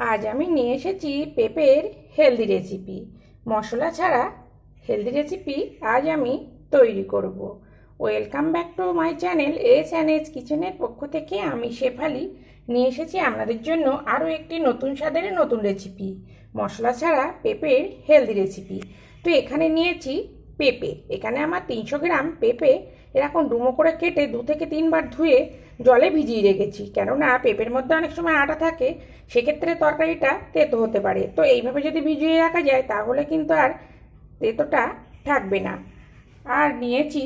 আজ আমি নিয়ে এসেছি পেঁপের হেলদি রেসিপি মশলা ছাড়া হেলদি রেসিপি আজ আমি তৈরি করব। Welcome back to my channel S and S কিচেনের পক্ষ থেকে আমি শেফালি। নিয়ে এসেছি আপনাদের জন্য আরও একটি নতুন স্বাদের নতুন রেসিপি মশলা ছাড়া পেঁপের হেলদি রেসিপি তো এখানে নিয়েছি পেঁপে। এখানে আমার তিনশো গ্রাম পেঁপে এরকম ডুমো করে কেটে দু থেকে তিনবার ধুয়ে জলে ভিজিয়ে রেখেছি। কেননা পেঁপের মধ্যে অনেক সময় আটা থাকে, সেক্ষেত্রে তরকারিটা তেতো হতে পারে। তো এইভাবে যদি ভিজিয়ে রাখা যায়, তাহলে কিন্তু আর তেতোটা থাকবে না। আর নিয়েছি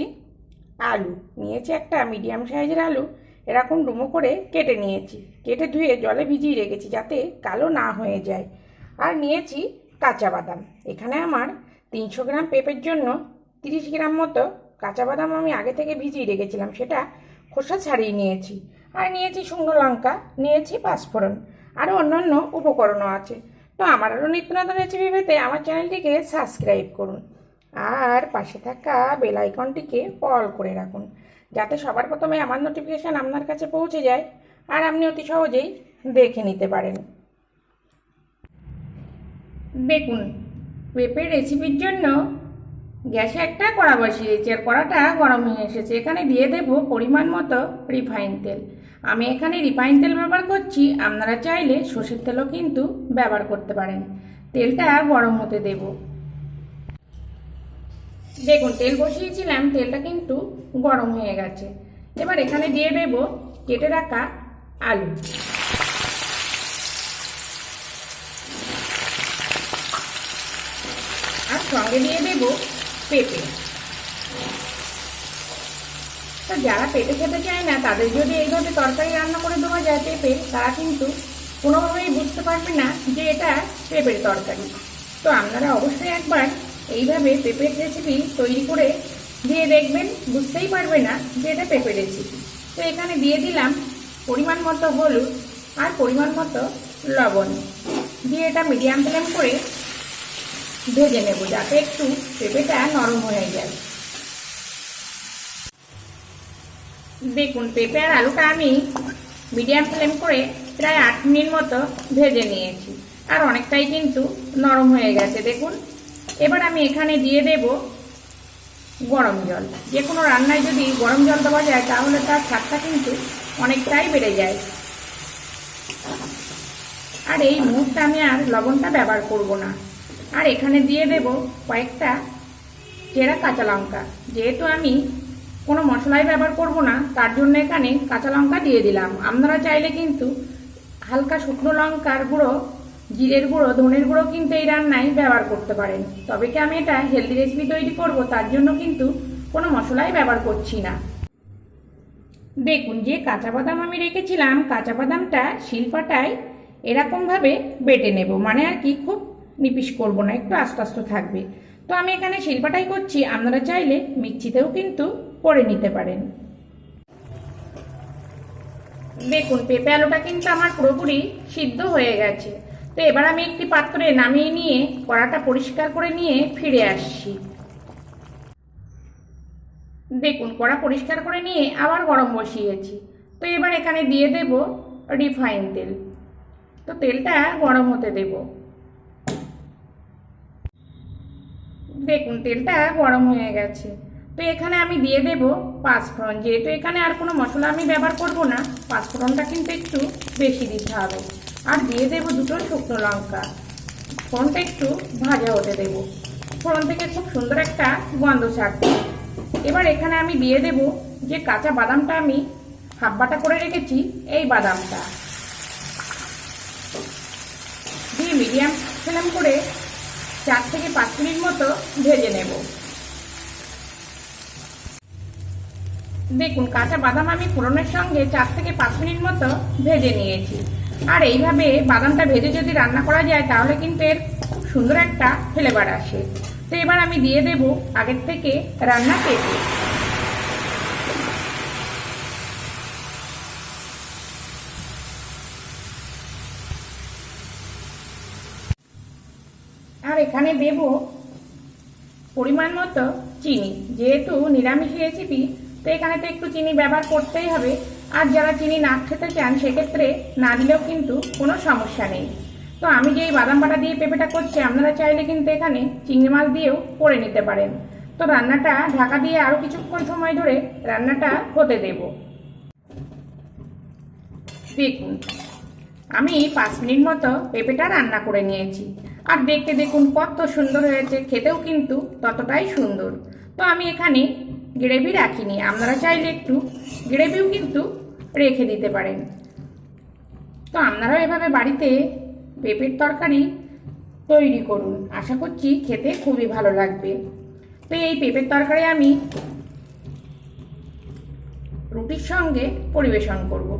আলু। নিয়েছি একটা মিডিয়াম সাইজের আলু এরকম ডুমো করে কেটে নিয়েছি। কেটে ধুয়ে জলে ভিজিয়ে রেখেছি যাতে কালো না হয়ে যায়। আর নিয়েছি কাঁচা বাদাম। এখানে আমার তিনশো গ্রাম পেঁপের জন্য তিরিশ গ্রাম মতো কাঁচা বাদাম আমি আগে থেকে ভিজিয়ে রেখেছিলাম, সেটা খোসা ছাড়িয়ে নিয়েছি। আর নিয়েছি শুকনো লঙ্কা, নিয়েছি পাঁচফোড়ন আরও অন্যান্য উপকরণও আছে। তো আমার আরও নিত্য নতুন রেসিপি পেতে আমার চ্যানেলটিকে সাবস্ক্রাইব করুন আর পাশে থাকা বেল আইকনটিকে অল করে রাখুন, যাতে সবার প্রথমে আমার নোটিফিকেশান আপনার কাছে পৌঁছে যায় আর আপনি অতি সহজেই দেখে নিতে পারেন। দেখুন পেঁপের রেসিপির জন্য গ্যাসে একটা কড়া বসিয়েছি আর কড়াটা গরম হয়ে এসেছে। এখানে দিয়ে দেব পরিমাণ মতো রিফাইন তেল। আমি এখানে রিফাইন তেল ব্যবহার করছি। আপনারা চাইলে সর্ষের তেলও কিন্তু ব্যবহার করতে পারেন। তেলটা গরম হতে দেব। দেখুন, তেল বসিয়েছিলাম, তেলটা কিন্তু গরম হয়ে গেছে। এবার এখানে দিয়ে দেব কেটে রাখা আলু। সঙ্গে দিয়ে দেব পেঁপে। তো যারা পেঁপে খেতে চায় না, তাদের যদি এইভাবে তরকারি রান্না করে দেওয়া যায় পেঁপে, তারা কিন্তু কোনোভাবেই বুঝতে পারবে না যে এটা পেঁপের তরকারি। তো আপনারা অবশ্যই একবার এইভাবে পেঁপের রেসিপি তৈরি করে দিয়ে দেখবেন, বুঝতেই পারবে না যে এটা পেঁপের রেসিপি তো এখানে দিয়ে দিলাম পরিমাণ মতো হলুদ আর পরিমাণ মতো লবণ। দিয়ে এটা মিডিয়াম ফ্লেম করে ভেজে নেব যাতে একটু পেঁপেটা নরম হয়ে যায়। দেখুন, পেঁপে আর আলুটা আমি মিডিয়াম ফ্লেম করে প্রায় আট মিনিট মতো ভেজে নিয়েছি। আর অনেকটাই কিন্তু নরম হয়ে গেছে। দেখুন, এবার আমি এখানে দিয়ে দেব গরম জল। যে কোনো রান্নায় যদি গরম জল দেওয়া যায়, তাহলে তার স্বাদটা কিন্তু অনেকটাই বেড়ে যায়। আর এই মুহূর্তে আমি আর লবণটা ব্যবহার করব না। আর এখানে দিয়ে দেব কয়েকটা চেরা কাঁচা লঙ্কা। যেহেতু আমি কোনো মশলাই ব্যবহার করব না, তার জন্য এখানে কাঁচা লঙ্কা দিয়ে দিলাম। আপনারা চাইলে কিন্তু হালকা শুকনো লঙ্কার গুঁড়ো, জিরের গুঁড়ো, ধনের গুঁড়ো কিন্তু এই রান্নায় ব্যবহার করতে পারেন। তবে কি আমি এটা হেলদি রেসিপি তৈরি করব, তার জন্য কিন্তু কোনো মশলাই ব্যবহার করছি না। দেখুন, যে কাঁচা বাদাম আমি রেখেছিলাম, কাঁচা বাদামটা শিল্পাটায় এরকমভাবে বেটে নেব। মানে আর কি, খুব নিপিস করব না, একটু আস্তে আস্তে থাকবে। তো আমি এখানে শিল্পাটাই করছি, আপনারা চাইলে মিক্সিতেও কিন্তু করে নিতে পারেন। দেখুন, পেঁপে আলুটা কিন্তু আমার পুরোপুরি সিদ্ধ হয়ে গেছে। তো এবার আমি একটি পাত্রে নামিয়ে নিয়ে, কড়াটা পরিষ্কার করে নিয়ে ফিরে আসছি। দেখুন, কড়া পরিষ্কার করে নিয়ে আবার গরম বসিয়েছি। তো এবার এখানে দিয়ে দেব রিফাইন তেল। তো তেলটা গরম হতে দেবো। দেখুন, তেলটা গরম হয়ে গেছে। তো এখানে আমি দিয়ে দেব পাঁচফোড়ন। যেহেতু এখানে আর কোনো মশলা আমি ব্যবহার করব না, পাঁচফোড়নটা কিন্তু একটু বেশি দিতে হবে। আর দিয়ে দেব দুটো শুকনো লঙ্কা। ফোড়নটা একটু ভাজা হতে দেব। ফোড়ন থেকে খুব সুন্দর একটা গন্ধ ছাড়বে এবার এখানে আমি দিয়ে দেব যে কাঁচা বাদামটা আমি হাব্বাটা করে রেখেছি, এই বাদামটা। দিয়ে মিডিয়াম ফ্লেম করে চার থেকে পাঁচ মিনিট মতো ভেজে নেব। দেখুন, কাঁচা বাদাম আমি ফোড়নের সঙ্গে চার থেকে পাঁচ মিনিট মতো ভেজে নিয়েছি। আর এইভাবে বাদামটা ভেজে যদি রান্না করা যায়, তাহলে কিন্তু এর সুন্দর একটা ফ্লেভার আসে। তো এবার আমি দিয়ে দেব আগের থেকে রান্না পেঁপে আর এখানে দেব পরিমাণ মতো চিনি। যেহেতু নিরামিষ রেসিপি তো এখানে তো একটু চিনি ব্যবহার করতেই হবে। আর যারা চিনি না খেতে চান, সেক্ষেত্রে না দিলেও কিন্তু কোনো সমস্যা নেই। তো আমি যে এই বাদাম বাটা দিয়ে পেঁপেটা করছি, আপনারা চাইলে কিন্তু এখানে চিংড়ি মাছ দিয়েও করে নিতে পারেন। তো রান্নাটা ঢাকা দিয়ে আরও কিছুক্ষণ সময় ধরে রান্নাটা হতে দেব। দেখুন, আমি পাঁচ মিনিট মতো পেঁপেটা রান্না করে নিয়েছি। আর দেখতে দেখুন কত সুন্দর হয়েছে, খেতেও কিন্তু ততটাই সুন্দর। তো আমি এখানে গ্রেভি রাখিনি, আপনারা চাইলে একটু গ্রেভিও কিন্তু রেখে দিতে পারেন। তো আপনারাও এভাবে বাড়িতে পেঁপের তরকারি তৈরি করুন, আশা করছি খেতে খুবই ভালো লাগবে। তো এই পেঁপের তরকারি আমি রুটির সঙ্গে পরিবেশন করব।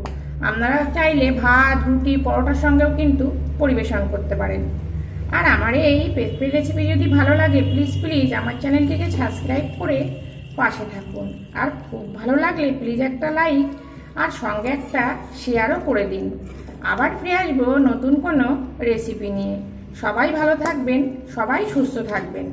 আপনারা চাইলে ভাত, রুটি, পরোটার সঙ্গেও কিন্তু পরিবেশন করতে পারেন। আর আমার এই পেঁপে রেসিপি যদি ভালো লাগে প্লিজ প্লিজ আমার চ্যানেলটিকে সাবস্ক্রাইব করে পাশে থাকুন। আর খুব ভালো লাগলে প্লিজ একটা লাইক আর সঙ্গে একটা শেয়ারও করে দিন। আবার ফিরে আসব নতুন কোনো রেসিপি নিয়ে। সবাই ভালো থাকবেন, সবাই সুস্থ থাকবেন।